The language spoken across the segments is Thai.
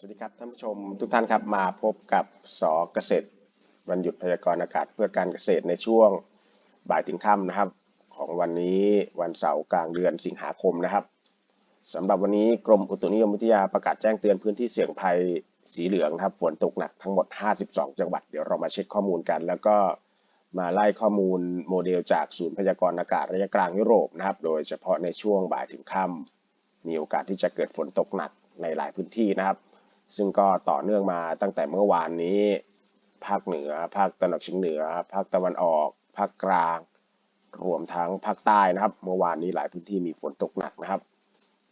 สวัสดีครับท่านผู้ชมทุกท่านครับมาพบกับสเกษตรวันหยุดพยากรณ์อากาศเพื่อการเกษตรในช่วงบ่ายถึงค่ำนะครับ ของวันนี้วันเสาร์กลางเดือนสิงหาคมนะครับสำหรับวันนี้กรมอุตุนิยมวิทยาประกาศแจ้งเตือนพื้นที่เสี่ยงภัยสีเหลืองนะครับฝนตกหนักทั้งหมด 52 จังหวัดเดี๋ยวเรามาเช็คข้อมูลกัน แล้วก็มาไล่ข้อมูลโมเดลจากศูนย์พยากรณ์อากาศระยะกลางยุโรปนะครับ โดยเฉพาะในช่วงบ่ายถึงค่ำมีโอกาสที่จะเกิดฝนตกหนักในหลายพื้นที่นะครับ ซึ่งก็ต่อเนื่องมาตั้งแต่เมื่อวานนี้ ภาคเหนือ ภาคตะวันออกเฉียงเหนือ ภาคตะวันออก ภาคกลาง รวมทั้งภาคใต้นะครับ เมื่อวานนี้หลายพื้นที่มีฝนตกหนักนะครับ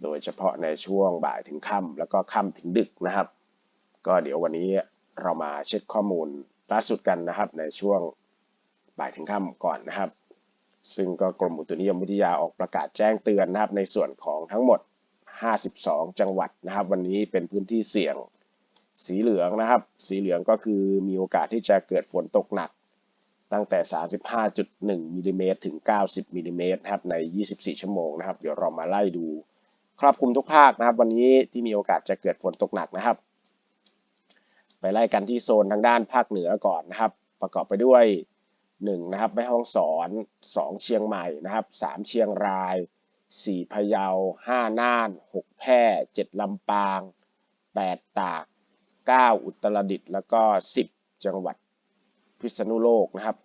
โดยเฉพาะในช่วงบ่ายถึงค่ำแล้วก็ค่ำถึงดึกนะครับ ก็เดี๋ยววันนี้เรามาเช็คข้อมูลล่าสุดกันนะครับ ในช่วงบ่ายถึงค่ำก่อนนะครับ ซึ่งก็กรมอุตุนิยมวิทยาออกประกาศแจ้งเตือนนะครับ ในส่วนของทั้งหมด 52 จังหวัดนะครับ วันนี้เป็นพื้นที่เสี่ยงสีเหลืองนะครับ สีเหลืองก็คือมีโอกาสที่จะเกิดฝนตกหนัก ตั้งแต่ 35.1มิลลิเมตรถึง 90มิลลิเมตรนะครับใน 24 ชั่วโมงนะครับ เดี๋ยวเรามาไล่ดูครอบคลุมทุกภาคนะครับ วันนี้ที่มีโอกาสจะเกิดฝนตกหนักนะครับ ไปไล่กันที่โซนทางด้านภาคเหนือก่อนนะครับ ประกอบไปด้วย1นะครับแม่ฮ่องสอน 2 เชียงใหม่นะครับ3เชียงราย 4พะเยา 5 น่าน 6 แพร่ 7 ลำปาง 8 ตาก 9 อุตรดิตถ์แล้วก็ 10 จังหวัดพิษณุโลกนะครับ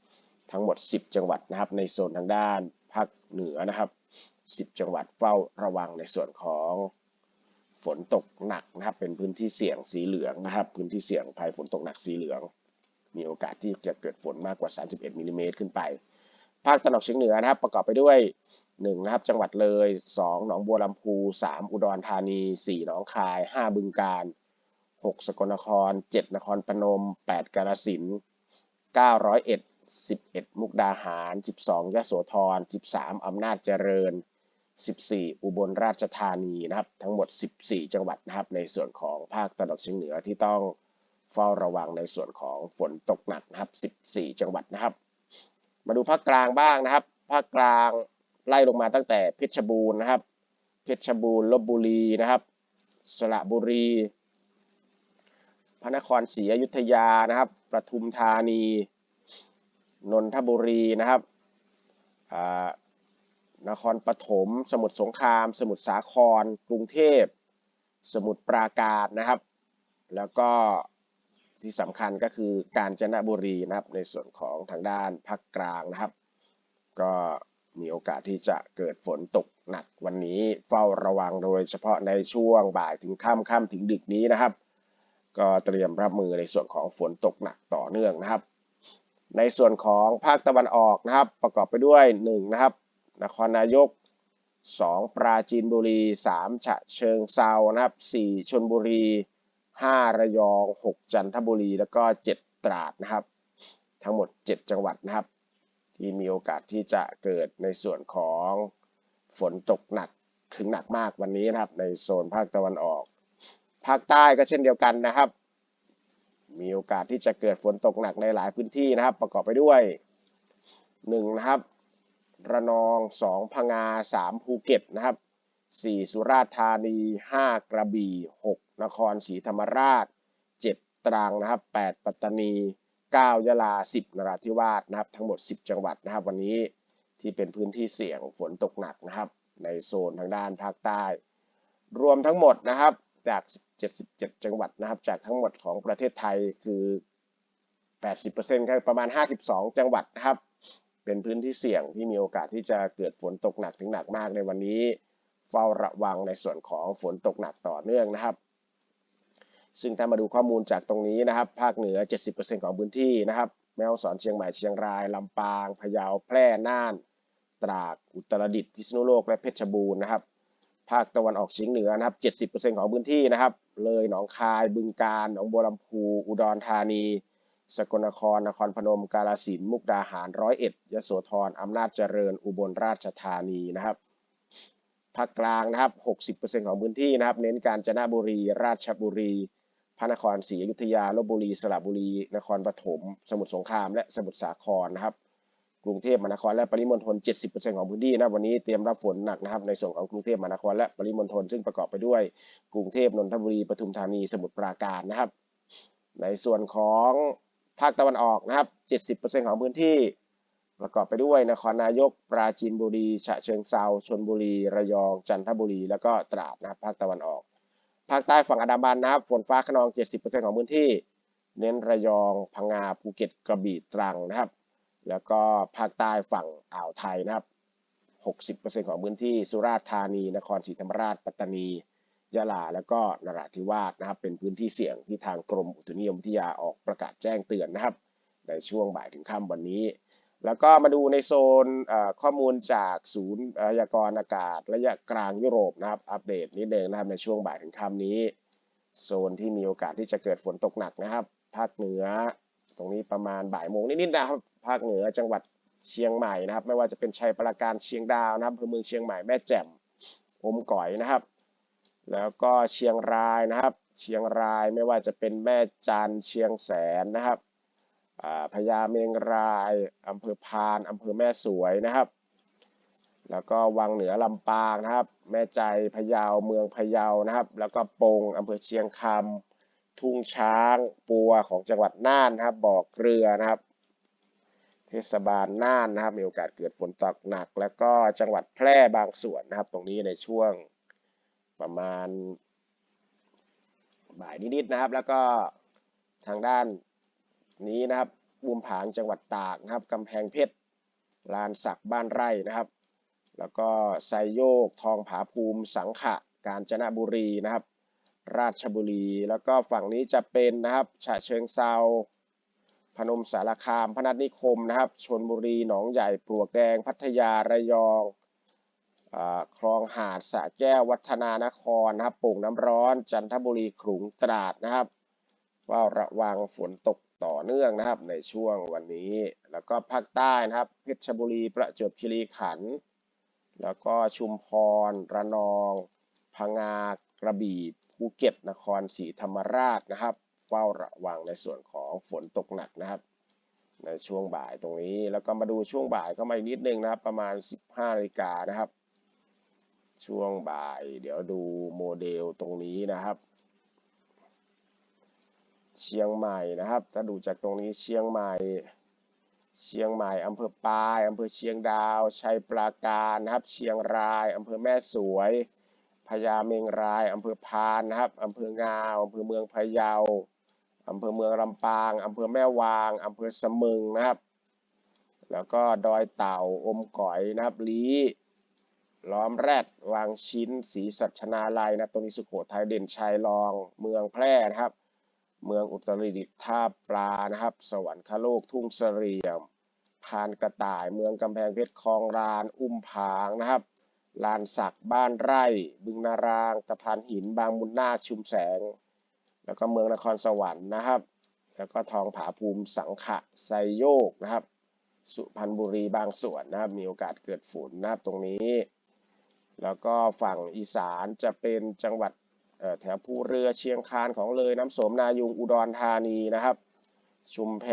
ทั้งหมด 10 จังหวัดนะครับ ในโซนทางด้านภาคเหนือนะครับ 10 จังหวัดเฝ้าระวังในส่วนของฝนตกหนักนะครับ เป็นพื้นที่เสี่ยงสีเหลืองนะครับ พื้นที่เสี่ยงภัยฝนตกหนักสีเหลือง มีโอกาสที่จะเกิดฝนมากกว่า 31มิลลิเมตรขึ้นไป ภาคตะวันออกเฉียงเหนือนะครับ ประกอบไปด้วย1นะครับ จังหวัดเลย 2 หนองบัวลำพู 3 อุดรธานี 4 หนองคาย 5 บึงกาฬ6 สกลนคร 7 นครพนม 8 กาฬสินธุ์9ร้อยเอ็ด11 มุกดาหาร 12ยโสธร 13 อำนาจเจริญ 14 อุบลราชธานีนะครับ ทั้งหมด 14 จังหวัดนะครับ ในส่วนของภาคตะวันออกเฉียงเหนือที่ต้องเฝ้าระวังในส่วนของฝนตกหนักนะครับ 14 จังหวัดนะครับ มาดูภาคกลางบ้างนะครับ ภาคกลางไล่ลงมาตั้งแต่เพชรบูรณ์นะครับ เพชรบูรณ์ลบบุรีนะครับ สระบุรี พระนครศรีอยุธยานะครับปทุมธานี นนทบุรีนะครับนครปฐม สมุทรสงคราม สมุทรสาคร กรุงเทพ สมุทรปราการนะครับ แล้วก็ ที่สำคัญก็คือกาญจนบุรีนะครับ ในส่วนของทางด้านภาคกลางนะครับ ก็มีโอกาสที่จะเกิดฝนตกหนักวันนี้เฝ้าระวังโดยเฉพาะในช่วงบ่ายถึงค่ำค่ำถึงดึกนี้นะครับ ก็เตรียมรับมือในส่วนของฝนตกหนักต่อเนื่องนะครับ ในส่วนของภาคตะวันออกนะครับ ประกอบไปด้วย1นะครับนครนายก 2 ปราจีนบุรี 3 ฉะเชิงเซานะครับ 4 ชนบุรี 5 ระยอง 6 จันทบุรี แล้วก็ 7 ตราดนะครับ ทั้งหมด 7 จังหวัดนะครับ ที่มีโอกาสที่จะเกิดในส่วนของฝนตกหนักถึงหนักมากวันนี้นะครับ ในโซนภาคตะวันออก ภาคใต้ก็เช่นเดียวกันนะครับ มีโอกาสที่จะเกิดฝนตกหนักในหลายพื้นที่นะครับ ประกอบไปด้วย1นะครับ ระนอง 2 พังงา 3 ภูเก็ตนะครับ 4 สุราษฎร์ธานี 5 กระบี่ 6 นครศรีธรรมราช 7 ตรังนะครับ 8 ปัตตานี 9 ยะลา 10 นราธิวาสนะครับ ทั้งหมด 10 จังหวัดนะครับ วันนี้ที่เป็นพื้นที่เสี่ยงฝนตกหนักนะครับ ในโซนทางด้านภาคใต้ รวมทั้งหมดนะครับจาก 77 จังหวัดนะครับ จากทั้งหมดของประเทศไทยคือ 80%ก็ประมาณ 52 จังหวัดนะครับ เป็นพื้นที่เสี่ยงที่มีโอกาสที่จะเกิดฝนตกหนักถึงหนักมากในวันนี้ เฝ้าระวังในส่วนของฝนตกหนักต่อเนื่องนะครับ ซึ่งถ้ามาดูข้อมูลจากตรงนี้นะครับ ภาคเหนือ 70%ของพื้นที่นะครับ แม่ฮ่องสอนเชียงใหม่เชียงรายลำปางพะเยาแพร่น่าน ตราดอุตรดิตถ์พิษณุโลกและเพชรบูรณ์นะครับ ภาคตะวันออกเฉียงเหนือนะครับ 70%ของพื้นที่นะครับ เลยหนองคายบึงกาฬหนองบัวลำพูอุดรธานีสกลนคร นครพนม กาฬสินธุ์ มุกดาหาร ร้อยเอ็ด ยโสธร อำนาจเจริญ อุบลราชธานีนะครับ ภาคกลางนะครับ 60%ของพื้นที่นะครับ เน้นการจนบุรี ราชบุรี พระนครศรีอยุธยาลบบุรี สระบุรี นครปฐม สมุทรสงคราม และสมุทรสาครนะครับ กรุงเทพมหานครและปริมณฑล 70%ของพื้นที่นะวันนี้เตรียมรับฝนหนักนะครับ ในส่วนของกรุงเทพมหานครและปริมณฑล ซึ่งประกอบไปด้วย กรุงเทพ นนทบุรี ปทุมธานี สมุทรปราการนะครับ ในส่วนของภาคตะวันออกนะครับ 70%ของพื้นที่ ประกอบไปด้วยนครนายก ปราจีนบุรี ฉะเชิงเซาชลบุรี ระยอง จันทบุรี แล้วก็ตราดนะครับภาคตะวันออก ภาคใต้ฝั่งอันดามันนะครับฝนฟ้าขนอง 70%ของพื้นที่ เน้นระยอง พังงา ภูเก็ต กระบี่ ตรังนะครับ แล้วก็ภาคใต้ฝั่งอ่าวไทยนะครับ 60%ของพื้นที่ สุราษฎร์ธานี นครศรีธรรมราช ปัตตานี ยะลา แล้วก็นราธิวาสนะครับ เป็นพื้นที่เสี่ยงที่ทางกรมอุตุนิยมวิทยาออกประกาศแจ้งเตือนนะครับ ในช่วงบ่ายถึงค่ำวันนี้ แล้วก็มาดูในโซนข้อมูลจากศูนย์พยากรณ์อากาศ ระยะกลางยุโรปนะครับ อัปเดตนิดนึงนะครับในช่วงบ่ายถึงค่ำนี้ โซนที่มีโอกาสที่จะเกิดฝนตกหนักนะครับ ภาคเหนือ ตรงนี้ประมาณบ่ายโมงนิดๆนะครับ ภาคเหนือจังหวัดเชียงใหม่นะครับ ไม่ว่าจะเป็นชัยปราการเชียงดาวนะครับอำเภอเมืองเชียงใหม่แม่แจ่มอมก๋อยนะครับ แล้วก็เชียงรายนะครับ เชียงรายไม่ว่าจะเป็นแม่จันเชียงแสนนะครับ พญาเมงรายอำเภอพานอำเภอแม่สวยนะครับ แล้วก็วังเหนือลำปางนะครับ แม่ใจพะเยาเมืองพะเยานะครับ แล้วก็ปงอำเภอเชียงคำทุ่งช้างปัวของจังหวัดน่านนะครับบ่อเกลือนะครับ เทศบาลน่านนะครับ มีโอกาสเกิดฝนตกหนัก แล้วก็จังหวัดแพร่บางส่วนนะครับ ตรงนี้ในช่วงประมาณบ่ายนิดๆนะครับ แล้วก็ทางด้าน นี้นะครับบุมผางจังหวัดตากนะครับกำแพงเพชรลานสักบ้านไร่นะครับ แล้วก็ไซโยกทองผาภูมิสังขะกาญจนบุรีนะครับ ราชบุรี แล้วก็ฝั่งนี้จะเป็นนะครับฉะเชิงเซาพนมสารคามพนัสนิคมนะครับชนบุรีหนองใหญ่ปลวกแดง พัทยาระยองอาคลองหาดสะแก้ววัฒนานครนะครับโป่งน้ำร้อน จันทบุรีขลุงตราดนะครับว่าระวังฝนตก ต่อเนื่องนะครับในช่วงวันนี้ แล้วก็ภาคใต้นะครับ เพชรบุรีประจวบคีรีขันธ์แล้วก็ชุมพร ระนอง พังงากระบี่ภูเก็ตนครศรีธรรมราชนะครับ เฝ้าระวังในส่วนของฝนตกหนักนะครับในช่วงบ่ายตรงนี้แล้วก็มาดูช่วงบ่ายเข้ามาอีกนิดนึงนะครับ ประมาณ 15นาฬิกานะครับ ช่วงบ่าย เดี๋ยวดูโมเดลตรงนี้นะครับ เชียงใหม่นะครับถ้าดูจากตรงนี้เชียงใหม่ เชียงใหม่อำเภอปายอำเภอเชียงดาว ชัยปราการนะครับ เชียงรายอำเภอแม่สวยพญาเมงรายอำเภอพานนะครับอำเภองาวอำเภอเมืองพะเยาอำเภอเมืองลำปางอำเภอแม่วางอำเภอสมึงนะครับ แล้วก็ดอยเต่าอมก๋อยนะครับลีล้อมแรดวางชิ้นศรีสัชนาลัยนะตรงนี้สุโขทัยเด่นชัยรอง เมืองแพร่นะครับ เมืองอุตรดิตถ์ท่าปลานะครับ สวรรคโลกทุ่งเสลี่ยมพานกระต่ายเมืองกำแพงเพชรคลองลาน อุ้มผางนะครับลานสักบ้านไร่ บึงนารางตะพานหินบางมุนนาคชุมแสง แล้วก็เมืองนครสวรรค์นะครับ แล้วก็ทองผาภูมิสังขะไซโยกนะครับ สุพรรณบุรีบางส่วนนะครับมีโอกาสเกิดฝนนะครับตรงนี้ แล้วก็ฝั่งอีสานจะเป็นจังหวัด แถวภูเรือเชียงคานของเลยน้ำโสมนายุงอุดรธานีนะครับ ชุมแพ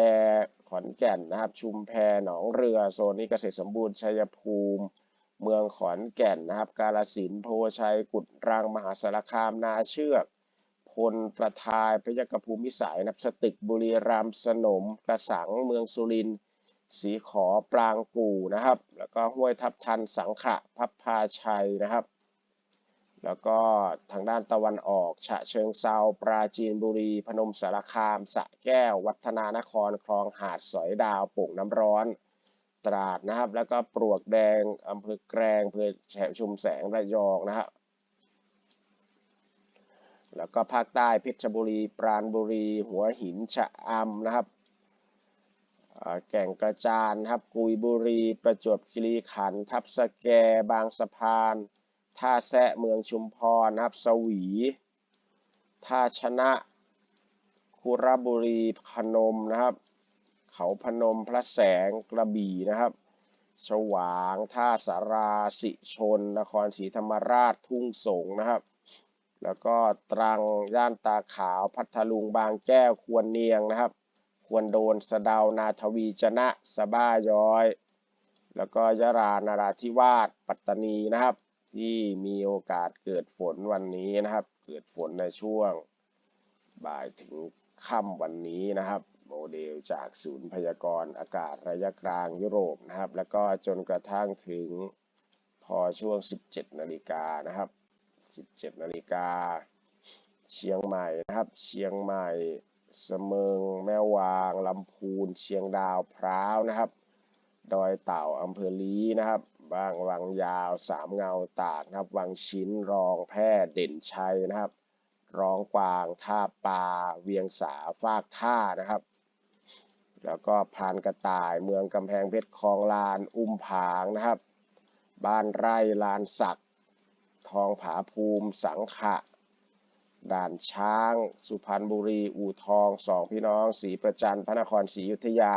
ขอนแก่นนะครับ ชุมแพหนองเรือโซนนี้เกษตรสมบูรณ์ชัยภูมิ เมืองขอนแก่นนะครับ กาลสินโพชัยกุดรังมหาสารคามนาเชือกพลประทายพยกภูมิสายนับสตึกบุรีรัมย์สนมกระสังเมืองสุรินทร์สีขอปรางกู่นะครับ แล้วก็ห้วยทับทันสังขะพับพาชัยนะครับ แล้วก็ทางด้านตะวันออก ฉะเชิงเซาปราจีนบุรี พนมสารคาม สะแก้ว วัฒนานคร คลองหาดสอยดาวโป่งน้ำร้อน ตราดนะครับ แล้วก็ปลวกแดงอำเภอแกลงอำเภอแฉะชุมแสงระยองนะครับแล้วก็ภาคใต้เพชรบุรี ปราณบุรี หัวหินชะอำนะครับแก่งกระจานนะครับกุยบุรี ประจวบคีรีขันธ์ทับสแกบางสะพาน ท่าแซะเมืองชุมพรนะครับสวีท่าชนะคุระบุรีพนมนะครับ เขาพนมพระแสงกระบี่นะครับฉวางท่าสาราสิชน นครศรีธรรมราชทุ่งสงนะครับ แล้วก็ตรังย่านตาขาวพัทลุงบางแก้วควรเนียงนะครับ ควรโดนสะเดานาทวีจนะสบ้าย้อย แล้วก็ยะลานาราธิวาสปัตตานีนะครับ ที่มีโอกาสเกิดฝนวันนี้นะครับ เกิดฝนในช่วงบ่ายถึงค่ำวันนี้นะครับ โมเดลจากศูนย์พยากรณ์อากาศระยะกลางยุโรปนะครับ แล้วก็จนกระทั่งถึงพอช่วง 17 นาฬิกานะครับ 17 นาฬิกา เชียงใหม่นะครับ เชียงใหม่เสมิงแม่วางลำพูน เชียงดาวพร้าวนะครับ ดอยเต่าอำเภอลีนะครับ บางวังยาวสามเงาตากนะครับวังชิ้นรองแพร่เด่นชัยนะครับ ร้องกวางท่าปลาเวียงสาฟากท่านะครับ แล้วก็พานกระต่ายเมืองกำแพงเพชรคลองลานอุ้มผางนะครับ บ้านไร่ลานสักทองผาภูมิสังขะ ด่านช้าง สุพรรณบุรี อู่ทองสองพี่น้องศรีประจันพระนครศรีอยุธยา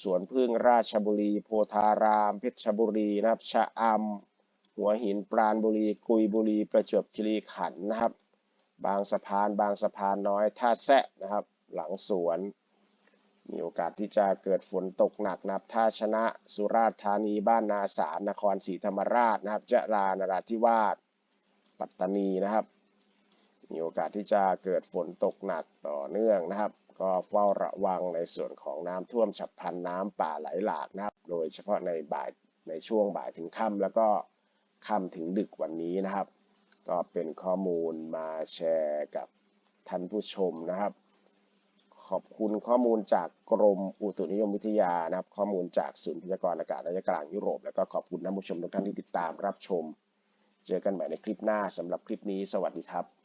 สวนพึ่งราชบุรี โพธาราม เพชรบุรีนะครับชะอำหัวหินปราณบุรี กุยบุรี ประจวบคีรีขันธ์นะครับ บางสะพานบางสะพานน้อยท่าแซะนะครับ หลังสวน มีโอกาสที่จะเกิดฝนตกหนักนะครับท่าชนะสุราษฎร์ธานีบ้านนาสารนครศรีธรรมราชนะครับยะลานราธิวาสปัตตานีนะครับ มีโอกาสที่จะเกิดฝนตกหนักต่อเนื่องนะครับ ก็เฝ้าระวังในส่วนของน้ำท่วมฉับพลันน้ำป่าไหลหลากนะครับ โดยเฉพาะในบ่ายในช่วงบ่ายถึงค่ำแล้วก็ค่ำถึงดึกวันนี้นะครับ ก็เป็นข้อมูลมาแชร์กับท่านผู้ชมนะครับ ขอบคุณข้อมูลจากกรมอุตุนิยมวิทยานะครับ ข้อมูลจากศูนย์พยากรณ์อากาศระยะกลางยุโรป แล้วก็ขอบคุณท่านผู้ชมทุกท่านที่ติดตามรับชม เจอกันใหม่ในคลิปหน้าสำหรับคลิปนี้ สวัสดีครับ